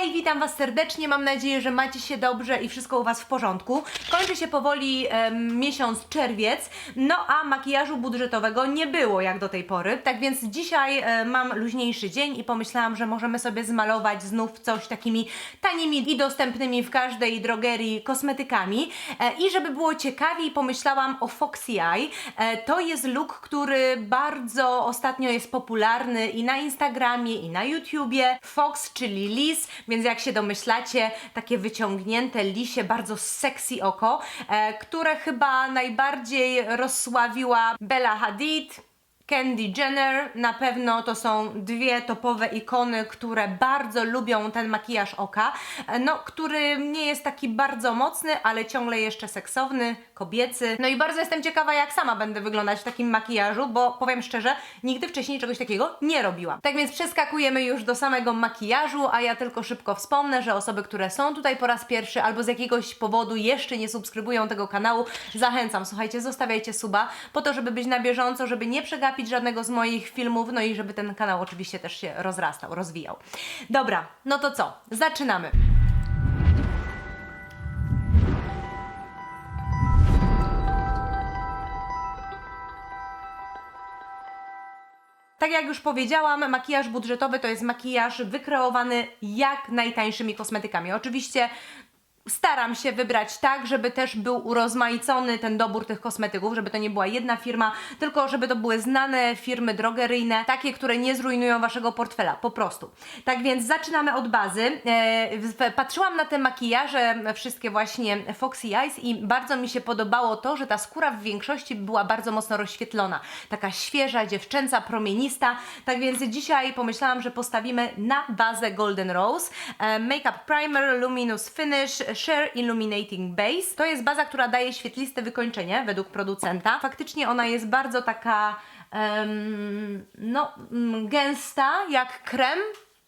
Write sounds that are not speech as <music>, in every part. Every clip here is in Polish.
Hej, witam Was serdecznie, mam nadzieję, że macie się dobrze i wszystko u Was w porządku. Kończy się powoli miesiąc czerwiec, no a makijażu budżetowego nie było jak do tej pory, tak więc dzisiaj e, mam luźniejszy dzień i pomyślałam, że możemy sobie zmalować znów coś takimi tanimi i dostępnymi w każdej drogerii kosmetykami. E, I żeby było ciekawiej, pomyślałam o Foxy Eye. E, To jest look, który bardzo ostatnio jest popularny i na Instagramie, i na YouTubie. Fox, czyli lis, więc jak się domyślacie, takie wyciągnięte lisie, bardzo sexy oko, e, które chyba najbardziej rozsławiła Bella Hadid. Kendall Jenner, na pewno to są dwie topowe ikony, które bardzo lubią ten makijaż oka, e, no, który nie jest taki bardzo mocny, ale ciągle jeszcze seksowny, kobiecy. No i bardzo jestem ciekawa, jak sama będę wyglądać w takim makijażu, bo powiem szczerze, nigdy wcześniej czegoś takiego nie robiłam. Tak więc przeskakujemy już do samego makijażu, a ja tylko szybko wspomnę, że osoby, które są tutaj po raz pierwszy albo z jakiegoś powodu jeszcze nie subskrybują tego kanału, zachęcam, słuchajcie, zostawiajcie suba, po to, żeby być na bieżąco, żeby nie przegapić żadnego z moich filmów, no i żeby ten kanał oczywiście też się rozrastał, rozwijał. Dobra, no to co? Zaczynamy. Tak jak już powiedziałam, makijaż budżetowy to jest makijaż wykreowany jak najtańszymi kosmetykami. Oczywiście staram się wybrać tak, żeby też był urozmaicony ten dobór tych kosmetyków, żeby to nie była jedna firma, tylko żeby to były znane firmy drogeryjne, takie, które nie zrujnują waszego portfela, po prostu. Tak więc zaczynamy od bazy. E, patrzyłam na te makijaże, wszystkie właśnie Foxy Eyes i bardzo mi się podobało to, że ta skóra w większości była bardzo mocno rozświetlona. Taka świeża, dziewczęca, promienista. Tak więc dzisiaj pomyślałam, że postawimy na bazę Golden Rose. E, Makeup Primer, Luminous Finish, Sheer Illuminating Base. To jest baza, która daje świetliste wykończenie według producenta. Faktycznie ona jest bardzo taka em, no, mm, gęsta jak krem,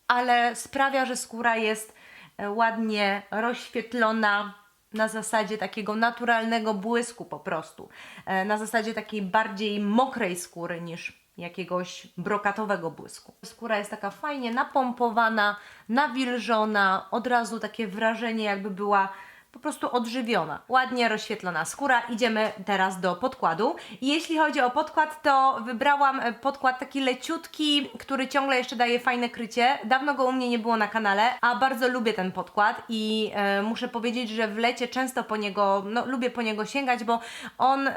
ale sprawia, że skóra jest e, ładnie rozświetlona na zasadzie takiego naturalnego błysku po prostu. E, Na zasadzie takiej bardziej mokrej skóry niż jakiegoś brokatowego błysku. Skóra jest taka fajnie napompowana, nawilżona, od razu takie wrażenie jakby była po prostu odżywiona. Ładnie rozświetlona skóra. Idziemy teraz do podkładu. Jeśli chodzi o podkład, to wybrałam podkład taki leciutki, który ciągle jeszcze daje fajne krycie. Dawno go u mnie nie było na kanale, a bardzo lubię ten podkład i e, muszę powiedzieć, że w lecie często po niego, no lubię po niego sięgać, bo on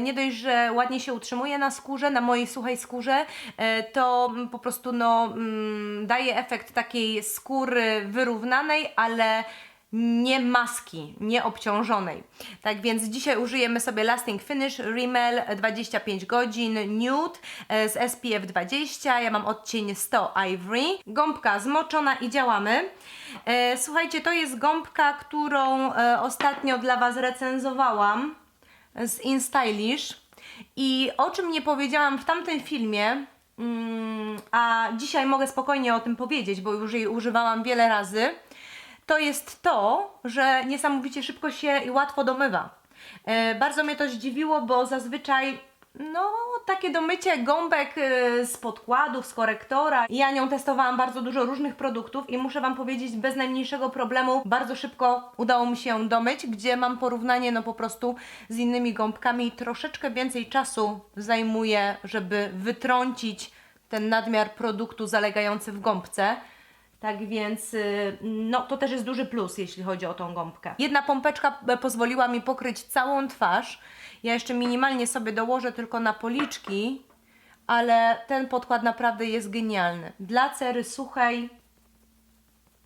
nie dość, że ładnie się utrzymuje na skórze, na mojej suchej skórze, e, to po prostu no mm, daje efekt takiej skóry wyrównanej, ale nie maski, nie obciążonej. Tak więc dzisiaj użyjemy sobie Lasting Finish Rimmel 25 godzin Nude e, z SPF 20. Ja mam odcień 100 Ivory. Gąbka zmoczona i działamy. E, Słuchajcie, to jest gąbka, którą e, ostatnio dla Was recenzowałam z InStylish. I o czym nie powiedziałam w tamtym filmie, mm, a dzisiaj mogę spokojnie o tym powiedzieć, bo już jej używałam wiele razy, to jest to, że niesamowicie szybko się i łatwo domywa. E, bardzo mnie to zdziwiło, bo zazwyczaj no, takie domycie gąbek e, z podkładów, z korektora. Ja nią testowałam bardzo dużo różnych produktów i muszę Wam powiedzieć, bez najmniejszego problemu bardzo szybko udało mi się domyć, gdzie mam porównanie no po prostu z innymi gąbkami. Troszeczkę więcej czasu zajmuje, żeby wytrącić ten nadmiar produktu zalegający w gąbce. Tak więc, y, no to też jest duży plus, jeśli chodzi o tą gąbkę. Jedna pompeczka e, pozwoliła mi pokryć całą twarz. Ja jeszcze minimalnie sobie dołożę tylko na policzki, ale ten podkład naprawdę jest genialny. Dla cery suchej,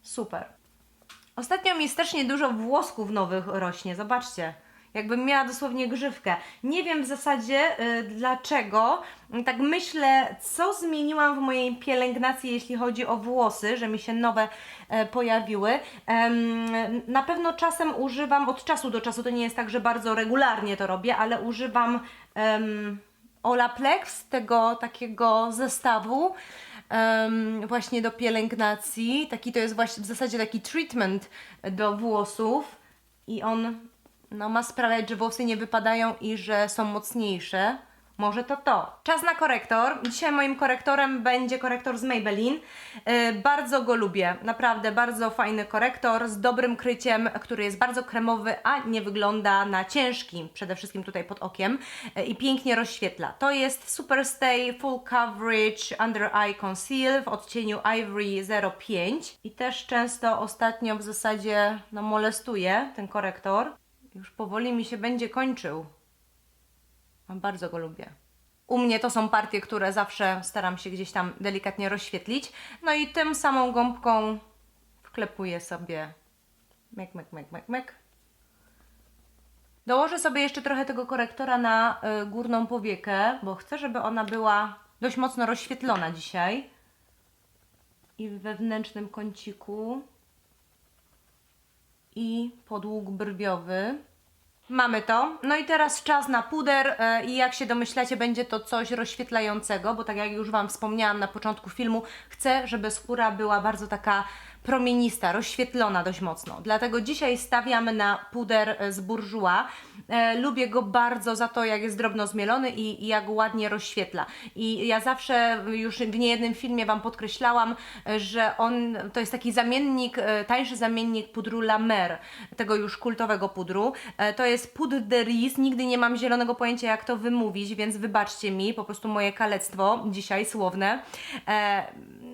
super. Ostatnio mi strasznie dużo włosków nowych rośnie, zobaczcie. Jakbym miała dosłownie grzywkę. Nie wiem w zasadzie y, dlaczego. Tak myślę, co zmieniłam w mojej pielęgnacji, jeśli chodzi o włosy, że mi się nowe e, pojawiły. Na pewno czasem używam, od czasu do czasu, to nie jest tak, że bardzo regularnie to robię, ale używam em, Olaplex, tego takiego zestawu em, właśnie do pielęgnacji. Taki to jest właśnie w zasadzie taki treatment do włosów i on no, ma sprawiać, że włosy nie wypadają i że są mocniejsze. Może to to. Czas na korektor. Dzisiaj moim korektorem będzie korektor z Maybelline. Yy, bardzo go lubię. Naprawdę bardzo fajny korektor z dobrym kryciem, który jest bardzo kremowy, a nie wygląda na ciężki. Przede wszystkim tutaj pod okiem. Yy, I pięknie rozświetla. To jest Super Stay Full Coverage Under Eye Conceal w odcieniu Ivory 05. I też często ostatnio w zasadzie no, molestuje ten korektor. Już powoli mi się będzie kończył. A Bardzo go lubię. U mnie to są partie, które zawsze staram się gdzieś tam delikatnie rozświetlić. No i tym samą gąbką wklepuję sobie myk, myk, myk, myk, myk. Dołożę sobie jeszcze trochę tego korektora na y, górną powiekę, bo chcę, żeby ona była dość mocno rozświetlona dzisiaj. I w wewnętrznym kąciku. I podłóg brwiowy. Mamy to. No i teraz czas na puder e, i jak się domyślacie, będzie to coś rozświetlającego, bo tak jak już Wam wspomniałam na początku filmu, chcę, żeby skóra była bardzo taka promienista, rozświetlona dość mocno. Dlatego dzisiaj stawiamy na puder e, z Bourjois. E, lubię go bardzo za to, jak jest drobno zmielony i, jak ładnie rozświetla. I ja zawsze już w niejednym filmie Wam podkreślałam, że on to jest taki zamiennik, tańszy zamiennik pudru La Mer, tego już kultowego pudru. To jest pudr de Riz, nigdy nie mam zielonego pojęcia jak to wymówić, więc wybaczcie mi, po prostu moje kalectwo dzisiaj słowne. E,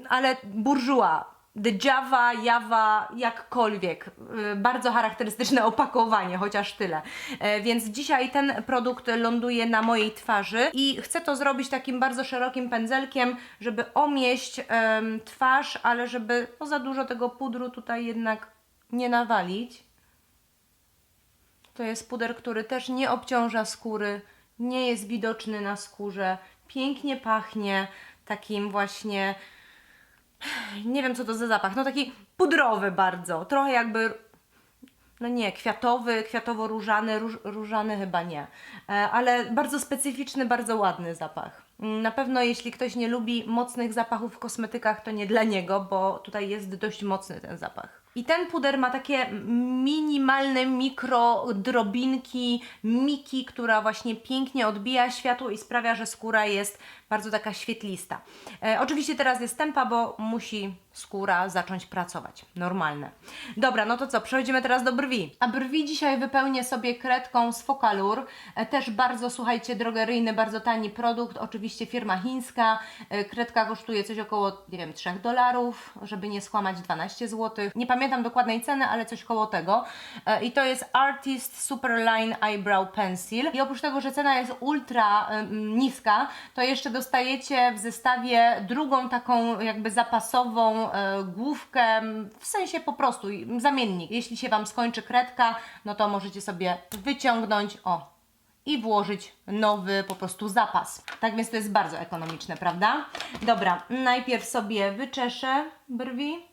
Ale Bourjois, The Java, Java, jakkolwiek. Y, Bardzo charakterystyczne opakowanie, chociaż tyle. E, Więc dzisiaj ten produkt ląduje na mojej twarzy i chcę to zrobić takim bardzo szerokim pędzelkiem, żeby omieść em, twarz, ale żeby no, za dużo tego pudru tutaj jednak nie nawalić. To jest puder, który też nie obciąża skóry, nie jest widoczny na skórze, pięknie pachnie takim właśnie nie wiem co to za zapach, no taki pudrowy bardzo, trochę jakby, no nie, kwiatowy, kwiatowo-różany, róż, różany chyba nie, e, ale bardzo specyficzny, bardzo ładny zapach. Mm, Na pewno jeśli ktoś nie lubi mocnych zapachów w kosmetykach, to nie dla niego, bo tutaj jest dość mocny ten zapach. I ten puder ma takie minimalne mikro drobinki, miki, która właśnie pięknie odbija światło i sprawia, że skóra jest bardzo taka świetlista. E, oczywiście teraz jest tempa, bo musi skóra zacząć pracować. Normalne. Dobra, no to co, przechodzimy teraz do brwi. A brwi dzisiaj wypełnię sobie kredką z Focalur. E, też bardzo, słuchajcie, drogeryjny, bardzo tani produkt. Oczywiście firma chińska. E, kredka kosztuje coś około, nie wiem, 3 dolarów, żeby nie skłamać 12 zł. Nie pamiętam dokładnej ceny, ale coś koło tego. E, I to jest Artist Superline Eyebrow Pencil. I oprócz tego, że cena jest ultra niska, to jeszcze dostajecie w zestawie drugą taką jakby zapasową główkę, w sensie po prostu zamiennik. Jeśli się Wam skończy kredka, no to możecie sobie wyciągnąć, o, i włożyć nowy po prostu zapas. Tak więc to jest bardzo ekonomiczne, prawda? Dobra, najpierw sobie wyczeszę brwi.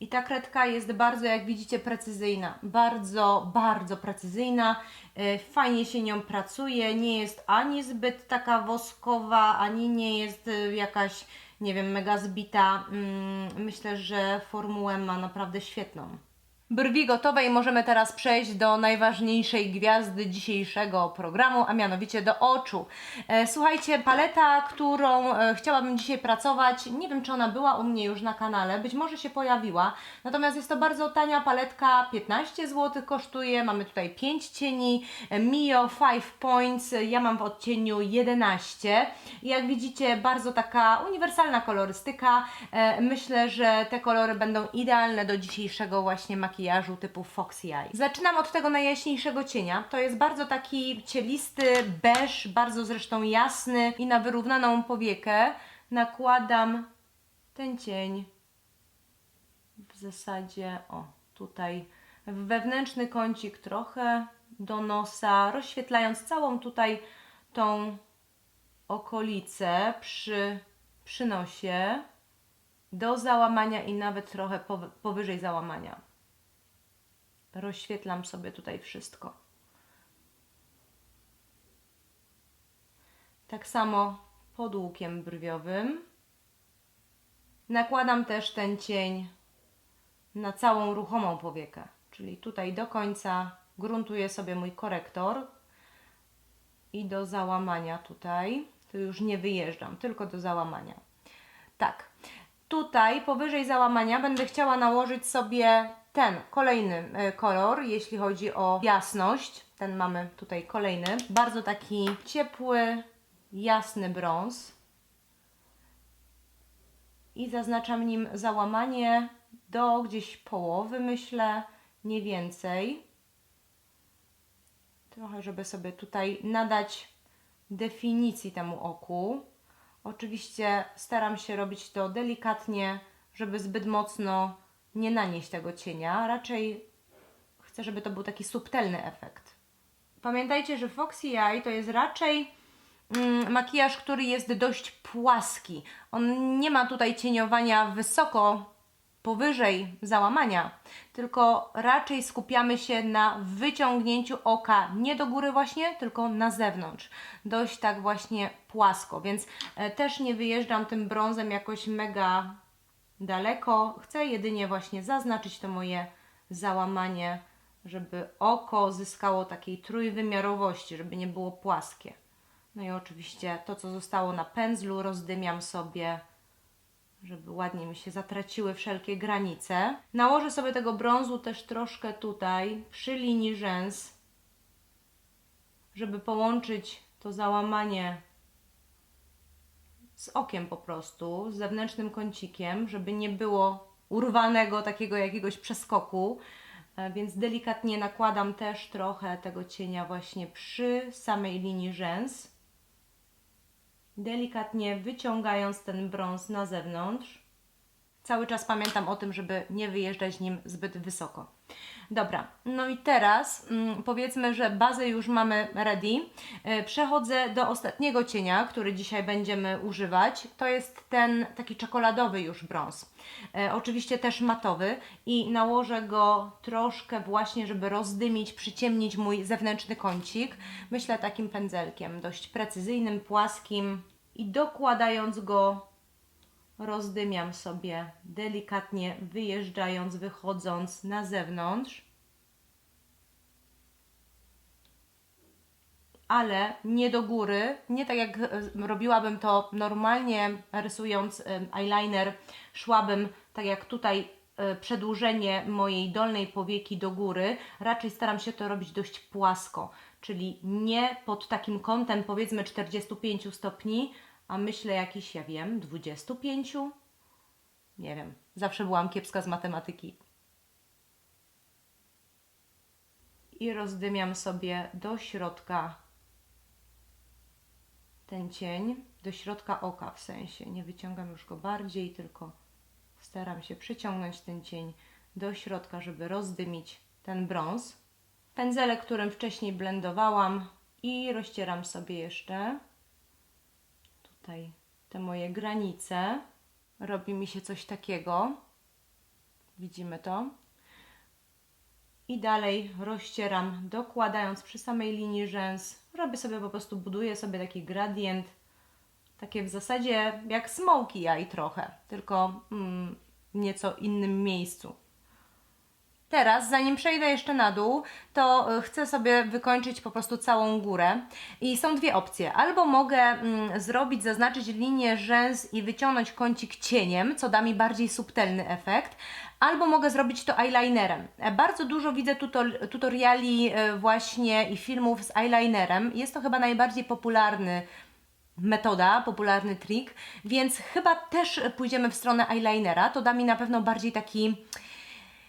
I ta kredka jest bardzo, jak widzicie, precyzyjna. Bardzo, bardzo precyzyjna. E, Fajnie się nią pracuje. Nie jest ani zbyt taka woskowa, ani nie jest e, jakaś, nie wiem, mega zbita. Mm, Myślę, że formułę ma naprawdę świetną. Brwi gotowe i możemy teraz przejść do najważniejszej gwiazdy dzisiejszego programu, a mianowicie do oczu. E, Słuchajcie, paleta, którą e, chciałabym dzisiaj pracować, nie wiem czy ona była u mnie już na kanale, być może się pojawiła, natomiast jest to bardzo tania paletka, 15 zł kosztuje, mamy tutaj 5 cieni, e, Mio 5 Points, ja mam w odcieniu 11. I Jak widzicie, bardzo taka uniwersalna kolorystyka. Myślę, że te kolory będą idealne do dzisiejszego właśnie makijażu typu Foxy Eye. Zaczynam od tego najjaśniejszego cienia. To jest bardzo taki cielisty beż, bardzo zresztą jasny i na wyrównaną powiekę nakładam ten cień w zasadzie, o tutaj w wewnętrzny kącik trochę do nosa, rozświetlając całą tutaj tą okolicę przy, przy nosie do załamania i nawet trochę powy- powyżej załamania. Rozświetlam sobie tutaj wszystko. Tak samo pod łukiem brwiowym. Nakładam też ten cień na całą ruchomą powiekę, czyli tutaj do końca gruntuję sobie mój korektor i do załamania tutaj to już nie wyjeżdżam, tylko do załamania. Tak. Tutaj powyżej załamania będę chciała nałożyć sobie ten kolejny e, kolor, jeśli chodzi o jasność. Ten mamy tutaj kolejny. Bardzo taki ciepły, jasny brąz. I zaznaczam nim załamanie do gdzieś połowy, myślę, nie więcej. Trochę, żeby sobie tutaj nadać definicji temu oku. Oczywiście staram się robić to delikatnie, żeby zbyt mocno nie nanieść tego cienia. Raczej chcę, żeby to był taki subtelny efekt. Pamiętajcie, że Foxy Eye to jest raczej mm, makijaż, który jest dość płaski. On nie ma tutaj cieniowania wysoko powyżej załamania, tylko raczej skupiamy się na wyciągnięciu oka nie do góry właśnie, tylko na zewnątrz. Dość tak właśnie płasko, więc e, też nie wyjeżdżam tym brązem jakoś mega daleko. Chcę jedynie właśnie zaznaczyć to moje załamanie, żeby oko zyskało takiej trójwymiarowości, żeby nie było płaskie. No i oczywiście to, co zostało na pędzlu, rozdymiam sobie żeby ładnie mi się zatraciły wszelkie granice. Nałożę sobie tego brązu też troszkę tutaj, przy linii rzęs, żeby połączyć to załamanie z okiem po prostu, z zewnętrznym kącikiem, żeby nie było urwanego takiego jakiegoś przeskoku. E, Więc delikatnie nakładam też trochę tego cienia właśnie przy samej linii rzęs delikatnie wyciągając ten brąz na zewnątrz. Cały czas pamiętam o tym, żeby nie wyjeżdżać nim zbyt wysoko. Dobra, no i teraz mm, powiedzmy, że bazę już mamy ready. E, Przechodzę do ostatniego cienia, który dzisiaj będziemy używać. To jest ten taki czekoladowy już brąz. E, oczywiście też matowy i nałożę go troszkę właśnie, żeby rozdymić, przyciemnić mój zewnętrzny kącik. Myślę takim pędzelkiem, dość precyzyjnym, płaskim i dokładając go rozdymiam sobie delikatnie, wyjeżdżając, wychodząc na zewnątrz. Ale nie do góry, nie tak jak robiłabym to normalnie, rysując eyeliner, szłabym tak jak tutaj e, przedłużenie mojej dolnej powieki do góry. Raczej staram się to robić dość płasko, czyli nie pod takim kątem powiedzmy 45 stopni, a myślę jakiś, ja wiem, 25? Nie wiem, zawsze byłam kiepska z matematyki. I rozdymiam sobie do środka ten cień, do środka oka w sensie. Nie wyciągam już go bardziej, tylko staram się przyciągnąć ten cień do środka, żeby rozdymić ten brąz. Pędzelek, którym wcześniej blendowałam i rozcieram sobie jeszcze tutaj te moje granice. Robi mi się coś takiego. Widzimy to. I dalej rozcieram, dokładając przy samej linii rzęs. Robię sobie po prostu, buduję sobie taki gradient. Takie w zasadzie jak smoky jaj trochę, tylko mm, nieco innym miejscu. Teraz, zanim przejdę jeszcze na dół, to y, chcę sobie wykończyć po prostu całą górę. I są dwie opcje. Albo mogę mm, zrobić, zaznaczyć linię rzęs i wyciągnąć kącik cieniem, co da mi bardziej subtelny efekt. Albo mogę zrobić to eyelinerem. E, Bardzo dużo widzę tutor, tutoriali e, właśnie i filmów z eyelinerem. Jest to chyba najbardziej popularny metoda, popularny trik, więc chyba też pójdziemy w stronę eyelinera. To da mi na pewno bardziej taki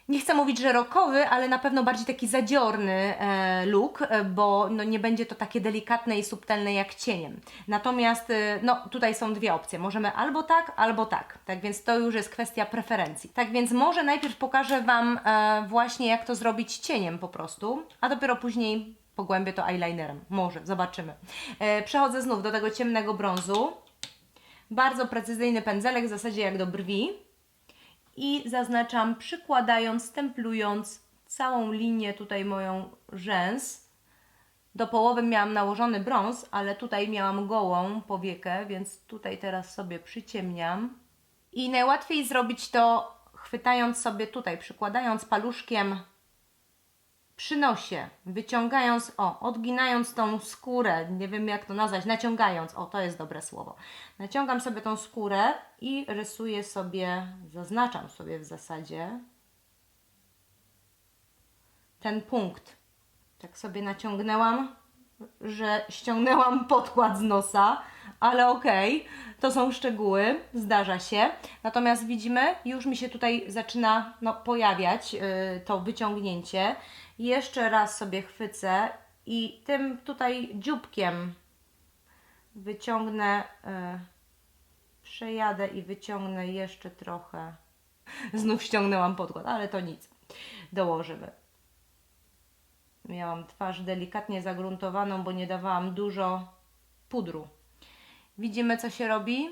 nie chcę mówić, że rockowy, ale na pewno bardziej taki zadziorny e, look, e, bo no, nie będzie to takie delikatne i subtelne jak cieniem. Natomiast e, no, tutaj są dwie opcje. Możemy albo tak, albo tak. Tak więc to już jest kwestia preferencji. Tak więc może najpierw pokażę Wam właśnie jak to zrobić cieniem po prostu, a dopiero później pogłębię to eyelinerem. Może, zobaczymy. Przechodzę znów do tego ciemnego brązu. Bardzo precyzyjny pędzelek, w zasadzie jak do brwi i zaznaczam przykładając, stemplując całą linię tutaj moją rzęs. Do połowy miałam nałożony brąz, ale tutaj miałam gołą powiekę, więc tutaj teraz sobie przyciemniam. I najłatwiej zrobić to chwytając sobie tutaj, przykładając paluszkiem przy nosie, wyciągając, o, odginając tą skórę, nie wiem jak to nazwać, naciągając, o, to jest dobre słowo. Naciągam sobie tą skórę i rysuję sobie, zaznaczam sobie w zasadzie ten punkt. Tak sobie naciągnęłam, że ściągnęłam podkład z nosa, ale okej, to są szczegóły, zdarza się. Natomiast widzimy, już mi się tutaj zaczyna no, pojawiać yy, to wyciągnięcie. Jeszcze raz sobie chwycę i tym tutaj dzióbkiem wyciągnę, yy, przejadę i wyciągnę jeszcze trochę. <laughs> Znów ściągnęłam podkład, ale to nic. Dołożymy. Miałam twarz delikatnie zagruntowaną, bo nie dawałam dużo pudru. Widzimy, co się robi.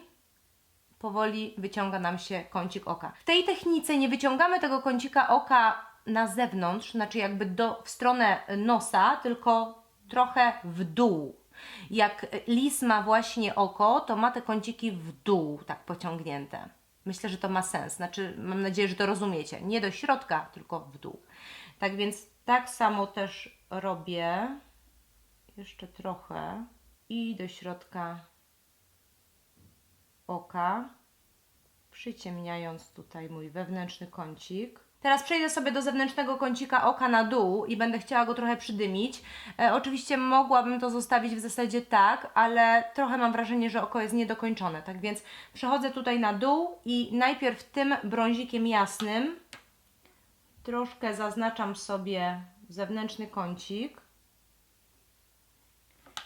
Powoli wyciąga nam się kącik oka. W tej technice nie wyciągamy tego kącika oka na zewnątrz, znaczy jakby do, w stronę nosa, tylko trochę w dół. Jak lis ma właśnie oko, to ma te kąciki w dół, tak pociągnięte. Myślę, że to ma sens. Znaczy, mam nadzieję, że to rozumiecie. Nie do środka, tylko w dół. Tak więc tak samo też robię. Jeszcze trochę. I do środka oka, przyciemniając tutaj mój wewnętrzny kącik. Teraz przejdę sobie do zewnętrznego kącika oka na dół i będę chciała go trochę przydymić. E, oczywiście mogłabym to zostawić w zasadzie tak, ale trochę mam wrażenie, że oko jest niedokończone. Tak więc przechodzę tutaj na dół i najpierw tym brązikiem jasnym troszkę zaznaczam sobie zewnętrzny kącik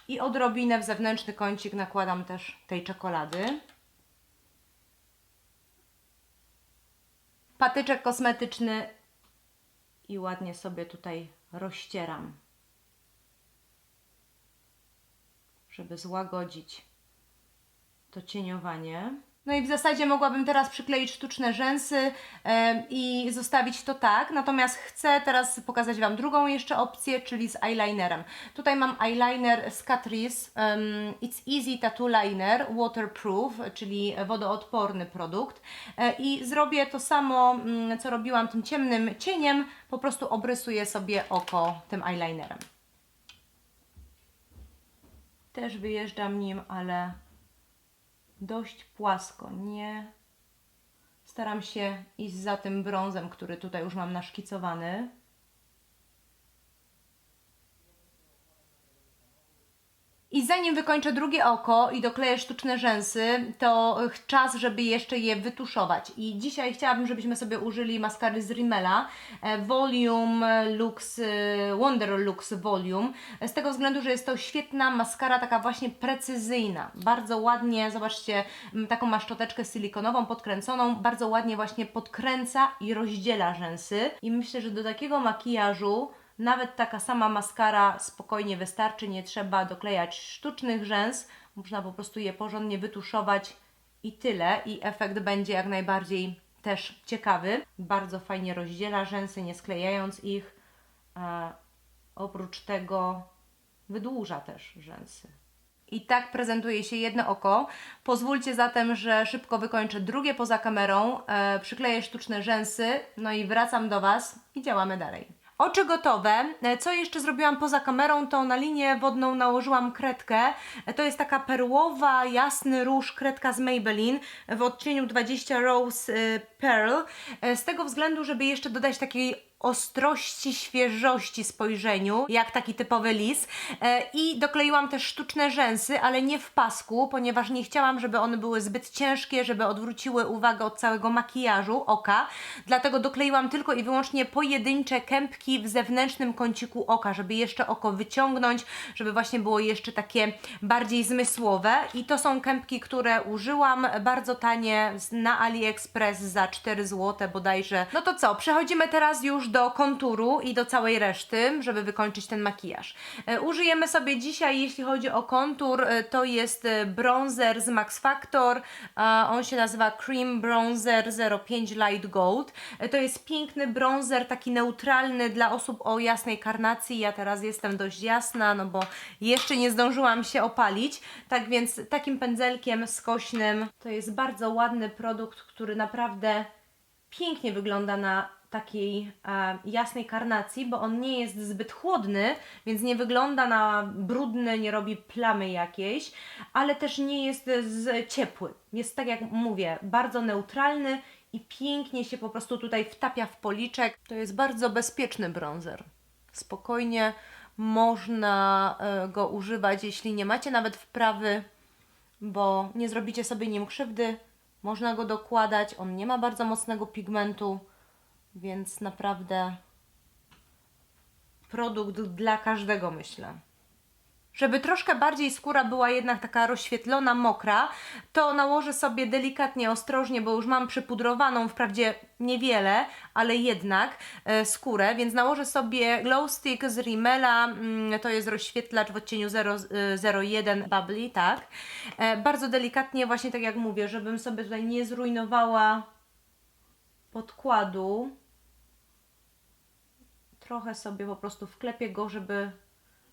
i odrobinę w zewnętrzny kącik nakładam też tej czekolady. Patyczek kosmetyczny i ładnie sobie tutaj rozcieram, żeby złagodzić to cieniowanie. No i w zasadzie mogłabym teraz przykleić sztuczne rzęsy i zostawić to tak, natomiast chcę teraz pokazać Wam drugą jeszcze opcję, czyli z eyelinerem. Tutaj mam eyeliner z Catrice, It's Easy Tattoo Liner Waterproof, czyli wodoodporny produkt E, i zrobię to samo, mm, co robiłam tym ciemnym cieniem, po prostu obrysuję sobie oko tym eyelinerem. Też wyjeżdżam nim, ale dość płasko. Nie staram się iść za tym brązem, który tutaj już mam naszkicowany. I zanim wykończę drugie oko i dokleję sztuczne rzęsy, to czas, żeby jeszcze je wytuszować. I dzisiaj chciałabym, żebyśmy sobie użyli maskary z Rimmela e, Volume Lux, e, Wonder Lux Volume. Z tego względu, że jest to świetna maskara, taka właśnie precyzyjna. Bardzo ładnie, zobaczcie, taką ma szczoteczkę silikonową, podkręconą. Bardzo ładnie właśnie podkręca i rozdziela rzęsy. I myślę, że do takiego makijażu nawet taka sama maskara spokojnie wystarczy, nie trzeba doklejać sztucznych rzęs, można po prostu je porządnie wytuszować i tyle. I efekt będzie jak najbardziej też ciekawy. Bardzo fajnie rozdziela rzęsy, nie sklejając ich. A oprócz tego wydłuża też rzęsy. I tak prezentuje się jedno oko. Pozwólcie zatem, że szybko wykończę drugie poza kamerą, e, przykleję sztuczne rzęsy, no i wracam do Was i działamy dalej. Oczy gotowe. E, Co jeszcze zrobiłam poza kamerą, to na linię wodną nałożyłam kredkę. E, To jest taka perłowa, jasny róż, kredka z Maybelline w odcieniu 20 Rose e, Pearl. Z tego względu, żeby jeszcze dodać takiej ostrości, świeżości spojrzeniu, jak taki typowy lis. E, I dokleiłam też sztuczne rzęsy, ale nie w pasku, ponieważ nie chciałam, żeby one były zbyt ciężkie, żeby odwróciły uwagę od całego makijażu oka. Dlatego dokleiłam tylko i wyłącznie pojedyncze kępki w zewnętrznym kąciku oka, żeby jeszcze oko wyciągnąć, żeby właśnie było jeszcze takie bardziej zmysłowe. I to są kępki, które użyłam bardzo tanie na AliExpress za 4 zł bodajże. No to co, przechodzimy teraz już do konturu i do całej reszty, żeby wykończyć ten makijaż. E, Użyjemy sobie dzisiaj, jeśli chodzi o kontur, e, to jest e, bronzer z Max Factor. On się nazywa Cream Bronzer 05 Light Gold. To jest piękny bronzer, taki neutralny dla osób o jasnej karnacji. Ja teraz jestem dość jasna, no bo jeszcze nie zdążyłam się opalić. Tak więc takim pędzelkiem skośnym to jest bardzo ładny produkt, który naprawdę pięknie wygląda na takiej e, jasnej karnacji, bo on nie jest zbyt chłodny, więc nie wygląda na brudny, nie robi plamy jakiejś, ale też nie jest z ciepły. Jest tak jak mówię, bardzo neutralny i pięknie się po prostu tutaj wtapia w policzek. To jest bardzo bezpieczny bronzer. Spokojnie można e, go używać, jeśli nie macie nawet wprawy, bo nie zrobicie sobie nim krzywdy. Można go dokładać, on nie ma bardzo mocnego pigmentu, więc naprawdę produkt dla każdego, myślę. Żeby troszkę bardziej skóra była jednak taka rozświetlona, mokra, to nałożę sobie delikatnie, ostrożnie, bo już mam przypudrowaną, wprawdzie niewiele, ale jednak e, skórę, więc nałożę sobie Glow Stick z Rimmela, mm, to jest rozświetlacz w odcieniu 0, e, 01 Bubbly, tak. E, bardzo delikatnie, właśnie tak jak mówię, żebym sobie tutaj nie zrujnowała podkładu. Trochę sobie po prostu wklepię go, żeby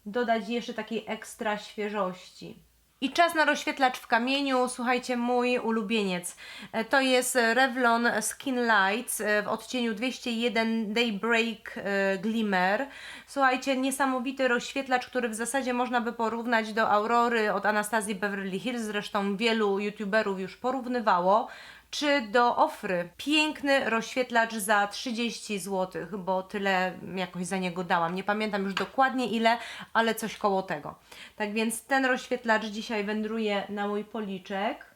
dodać jeszcze takiej ekstra świeżości. I czas na rozświetlacz w kamieniu. Słuchajcie, mój ulubieniec. E, To jest Revlon Skin Lights e, w odcieniu 201 Daybreak e, Glimmer. Słuchajcie, niesamowity rozświetlacz, który w zasadzie można by porównać do Aurory od Anastazji Beverly Hills. Zresztą wielu youtuberów już porównywało czy do Ofry. Piękny rozświetlacz za 30 zł, bo tyle jakoś za niego dałam. Nie pamiętam już dokładnie ile, ale coś koło tego. Tak więc ten rozświetlacz dzisiaj wędruje na mój policzek.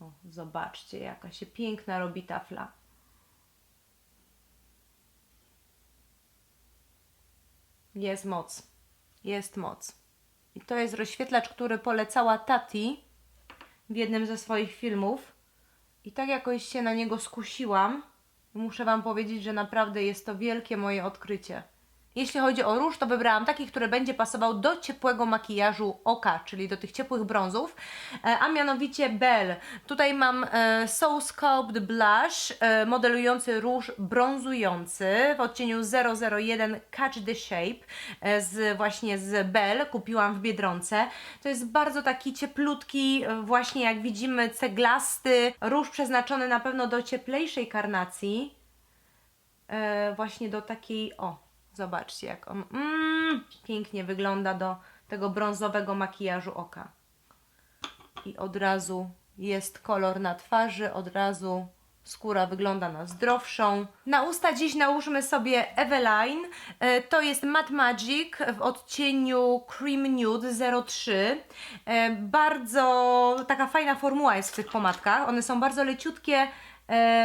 O, zobaczcie, jaka się piękna robi tafla. Jest moc. Jest moc. I to jest rozświetlacz, który polecała Tati w jednym ze swoich filmów i tak jakoś się na niego skusiłam. Muszę Wam powiedzieć, że naprawdę jest to wielkie moje odkrycie. Jeśli chodzi o róż, to wybrałam taki, który będzie pasował do ciepłego makijażu oka, czyli do tych ciepłych brązów, e, a mianowicie Bell. Tutaj mam e, Soul Sculpt Blush, e, modelujący róż brązujący w odcieniu 001 Catch the Shape z właśnie z Bell. Kupiłam w Biedronce. To jest bardzo taki cieplutki, właśnie jak widzimy ceglasty, róż przeznaczony na pewno do cieplejszej karnacji właśnie do takiej, o, zobaczcie jak on mm, pięknie wygląda do tego brązowego makijażu oka. I od razu jest kolor na twarzy, od razu skóra wygląda na zdrowszą. Na usta dziś nałóżmy sobie Eveline. E, To jest Matte Magic w odcieniu Cream Nude 03. E, Bardzo taka fajna formuła jest w tych pomadkach. One są bardzo leciutkie,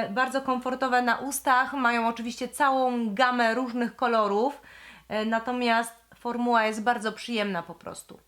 bardzo komfortowe na ustach. Mają oczywiście całą gamę różnych kolorów. E, Natomiast formuła jest bardzo przyjemna po prostu.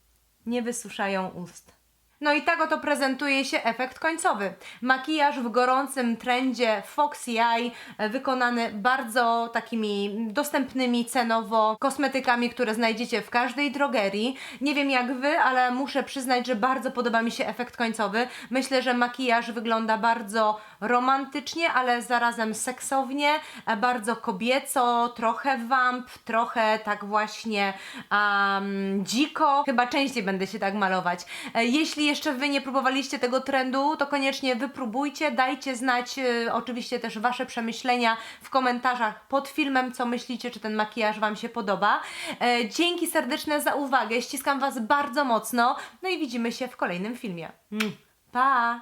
Nie wysuszają ust. No i tak oto prezentuje się efekt końcowy. Makijaż w gorącym trendzie Foxy Eye, wykonany bardzo takimi dostępnymi cenowo kosmetykami, które znajdziecie w każdej drogerii. Nie wiem jak wy, ale muszę przyznać, że bardzo podoba mi się efekt końcowy. Myślę, że makijaż wygląda bardzo romantycznie, ale zarazem seksownie, e, bardzo kobieco, trochę vamp, trochę tak właśnie um, dziko. Chyba częściej będę się tak malować. E, Jeśli jeszcze Wy nie próbowaliście tego trendu, to koniecznie wypróbujcie, dajcie znać e, oczywiście też Wasze przemyślenia w komentarzach pod filmem, co myślicie, czy ten makijaż Wam się podoba. E, Dzięki serdeczne za uwagę, ściskam Was bardzo mocno, no i widzimy się w kolejnym filmie. Mm. Pa!